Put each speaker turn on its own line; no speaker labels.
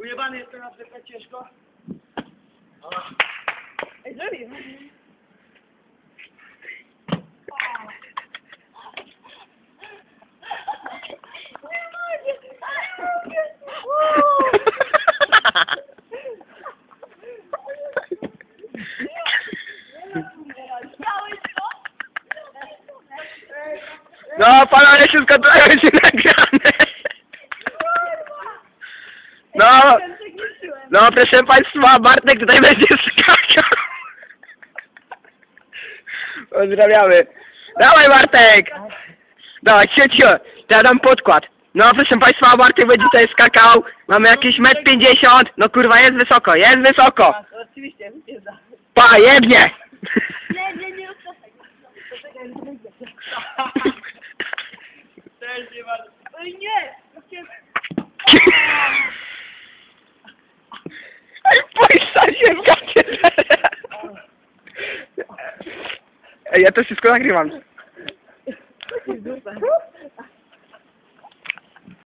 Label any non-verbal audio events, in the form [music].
Ujebany jestem na przykład ciężko.
Ej, zrobił.
No, panowie, wszystko to będzie nagrane. No, no, proszę państwa, Bartek tutaj będzie [laughs] skakał. Pozdrawiamy. Dawaj, Bartek. Dawaj, cio, cio. To ja dam podkład. No, proszę państwa, Bartek będzie tutaj skakał. Mamy jakieś metr pięćdziesiąt. No, kurwa, jest wysoko, jest wysoko.
To Oczywiście.
Pa, jebnie. Ja to wszystko nagrywam.